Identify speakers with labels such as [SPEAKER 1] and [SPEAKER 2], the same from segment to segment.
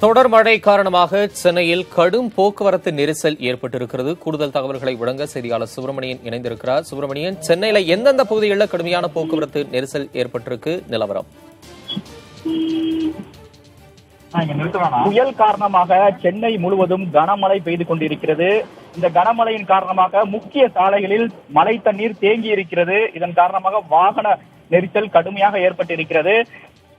[SPEAKER 1] தொடர் மழை காரணமாக சென்னையில் கடும் போக்குவரத்து நெரிசல் ஏற்பட்டிருக்கிறது. கூடுதல் தகவல்களை வழங்க செய்தியாளர் சுப்பிரமணியன் இணைந்திருக்கிறார். சுப்பிரமணியன் சென்னையில எந்தெந்த பகுதிகளில் கடுமையான போக்குவரத்து நெரிசல் ஏற்பட்டிருக்கு? நிலவரம்.
[SPEAKER 2] புயல் காரணமாக சென்னை முழுவதும் கனமழை பெய்து கொண்டிருக்கிறது. இந்த கனமழையின் காரணமாக முக்கிய சாலைகளில் மழை தண்ணீர் தேங்கி இருக்கிறது இதன் காரணமாக வாகன நெரிசல் கடுமையாக ஏற்பட்டிருக்கிறது.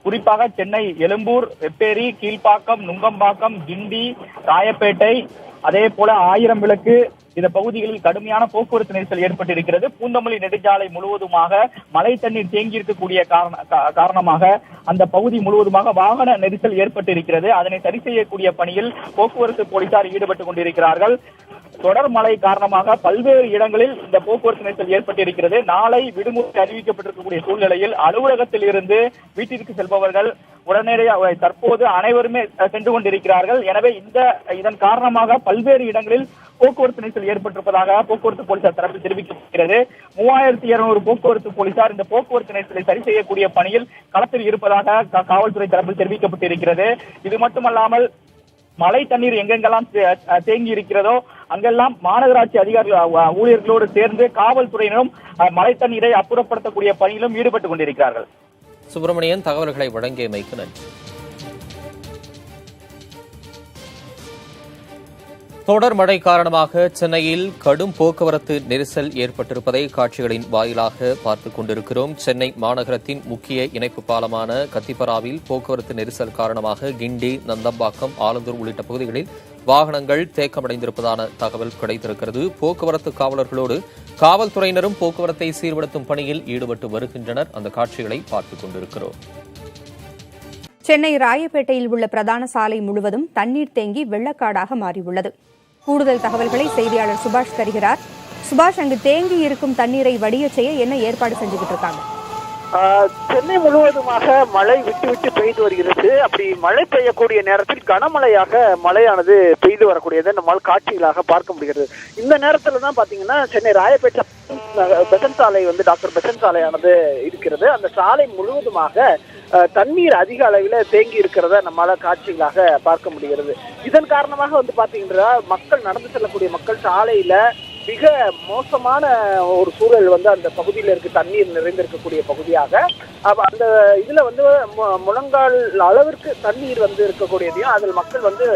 [SPEAKER 2] குறிப்பாக சென்னை எழும்பூர் வெப்பேரி கீழ்ப்பாக்கம் நுங்கம்பாக்கம் கிண்டி ராயப்பேட்டை அதே போல ஆயிரம் விளக்கு இந்த பகுதிகளில் கடுமையான போக்குவரத்து நெரிசல் ஏற்பட்டிருக்கிறது. பூந்தமல்லி நெடுஞ்சாலை முழுவதுமாக மழை தண்ணீர் தேங்கி இருக்கக்கூடிய காரண- கா- காரணமாக அந்த பகுதி முழுவதுமாக வாகன நெரிசல் ஏற்பட்டிருக்கிறது. அதனை சரி செய்யக்கூடிய பணியில் போக்குவரத்து போலீசார் ஈடுபட்டுக் கொண்டிருக்கிறார்கள். தொடர் மழை காரணமாக பல்வேறு இடங்களில் இந்த போக்குவரத்து நெரிசல் ஏற்பட்டிருக்கிறது. நாளை விடுமுறை அறிவிக்கப்பட்டிருக்கக்கூடிய சூழ்நிலையில் அலுவலகத்தில் இருந்து வீட்டிற்கு செல்பவர்கள் உடனடியாக தற்போது அனைவருமே சென்று கொண்டிருக்கிறார்கள். எனவே இந்த இதன் காரணமாக பல்வேறு இடங்களில் போக்குவரத்து நெரிசல் ஏற்பட்டிருப்பதாக போக்குவரத்து போலீசார் தரப்பில் தெரிவிக்கப்படுகிறது. மூவாயிரத்தி இருநூறு போக்குவரத்து போலீசார் இந்த போக்குவரத்து நெரிசலை சரி செய்யக்கூடிய பணியில் களத்தில் இருப்பதாக காவல்துறை தரப்பில் தெரிவிக்கப்பட்டிருக்கிறது. இது மட்டுமல்லாமல் மழை தண்ணீர் எங்கெங்கெல்லாம் தே- தேங்கி இருக்கிறதோ அங்கெல்லாம் மாநகராட்சி அதிகாரிகள் ஊழியர்களோடு சேர்ந்து காவல்துறையினரும் மழை தண்ணீரை அப்புறப்படுத்தக்கூடிய பணியிலும் ஈடுபட்டுக் கொண்டிருக்கிறார்கள்.
[SPEAKER 1] சுப்பிரமணியன் தகவல்களை வழங்கியமைக்கு நன்றி. தொடர் மழை காரணமாக சென்னையில் கடும் போக்குவரத்து நெரிசல் ஏற்பட்டிருப்பதை காட்சிகளின் வாயிலாக பார்த்துக் கொண்டிருக்கிறோம். சென்னை மாநகரத்தின் முக்கிய இணைப்பு பாலமான கத்திப்பராவில் போக்குவரத்து நெரிசல் காரணமாக கிண்டி நந்தம்பாக்கம் ஆலந்தூர் உள்ளிட்ட பகுதிகளில் வாகனங்கள் தேக்கமடைந்திருப்பதான தகவல் கிடைத்திருக்கிறது. போக்குவரத்து காவலர்களோடு காவல்துறையினரும் போக்குவரத்தை சீர்படுத்தும் பணியில் ஈடுபட்டு வருகின்றனர். அந்த காட்சிகளை பார்த்துக் கொண்டிருக்கிறோம்.
[SPEAKER 3] சென்னை ராயப்பேட்டையில் உள்ள பிரதான சாலை முழுவதும் தண்ணீர் தேங்கி வெள்ளக்காடாக மாறியுள்ளது. கூடுதல் தகவல்களை செய்தியாளர் சுபாஷ் தருகிறார். சுபாஷ் அங்கு தேங்கி இருக்கும் தண்ணீரை வடிய செய்ய என்ன ஏற்பாடு செஞ்சுக்கிட்டு இருக்காங்க?
[SPEAKER 4] சென்னை முழுவதுமாக மழை விட்டு விட்டு பெய்து வருகிறது. அப்படி மழை பெய்யக்கூடிய நேரத்தில் கனமழையாக மழையானது பெய்து வரக்கூடியதை நம்மால் காட்சிகளாக பார்க்க முடிகிறது. இந்த நேரத்துல தான் பாத்தீங்கன்னா சென்னை ராயப்பேட்டை பெசன் சாலை வந்து டாக்டர் பெசன் சாலையானது இருக்கிறது. அந்த சாலை முழுவதுமாக தண்ணீர் அதிக அளவில் தேங்கி இருக்கிறத நம்மால காட்சிகளாக பார்க்க முடிகிறது. இதன் காரணமாக வந்து பாத்தீங்கன்னா மக்கள் நடந்து செல்லக்கூடிய மக்கள் சாலையில மிக மோசமான ஒரு சூழல் வந்து அந்த பகுதியில் இருக்கு தண்ணீர் நிறைந்திருக்கக்கூடிய பகுதியாக. அந்த இதுல வந்து மு- முழங்கால் அளவிற்கு தண்ணீர் வந்து இருக்கக்கூடியதையும் அதில் மக்கள் வந்து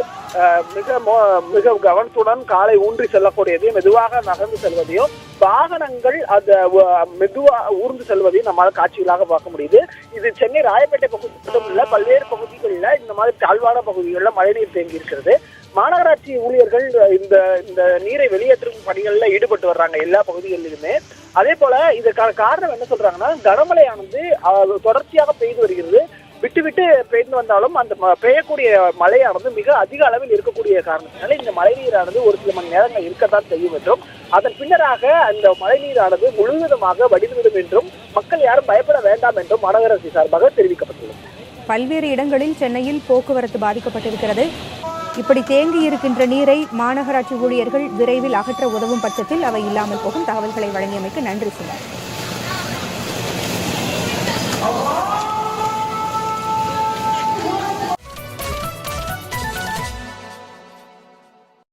[SPEAKER 4] மிக மோ- மிக கவனத்துடன் காலை ஊன்றி செல்லக்கூடியதையும் மெதுவாக நகர்ந்து செல்வதையும் வாகனங்கள் அந்த மெதுவாக மெதுவா ஊர்ந்து செல்வதையும் நம்மால் காட்சிகளாக பார்க்க முடியுது. இது சென்னை ராயப்பேட்டை பகுதி மட்டும் இல்ல பல்வேறு பகுதிகளில் இந்த மாதிரி தாழ்வான பகுதிகளில் மழைநீர் தேங்கி இருக்கிறது. மாநகராட்சி ஊழியர்கள் இந்த இந்த நீரை வெளியேற்றும் பணிகள்ல ஈடுபட்டு வர்றாங்க எல்லா பகுதிகளிலுமே. அதே போல இதற்கான காரணம் என்ன சொல்றாங்கன்னா கனமழையானது தொடர்ச்சியாக பெய்து வருகிறது. விட்டு விட்டு பெய்து வந்தாலும் அந்த ம- பெய்யக்கூடிய மழையானது மிக அதிக அளவில் இருக்கக்கூடிய காரணத்தினால இந்த மழை நீரானது ஒரு சில மணி நேரங்கள் இருக்கத்தான் செய்யும் என்றும் அதன் பின்னராக அந்த மழை நீரானது முழுவதுமாக வடிந்துவிடும் என்றும் மக்கள் யாரும் பயப்பட வேண்டாம் என்றும் மாநகராட்சி சார்பாக தெரிவிக்கப்பட்டுள்ளது.
[SPEAKER 3] பல்வேறு இடங்களில் சென்னையில் போக்குவரத்து பாதிக்கப்பட்டிருக்கிறது. இப்படி தேங்கி இருக்கின்ற நீரை மாநகராட்சி ஊழியர்கள் விரைவில் அகற்ற உதவும் பட்சத்தில் அவை இல்லாமல் போகும். தகவல்களை வழங்கியமைக்கு நன்றி சொன்னார்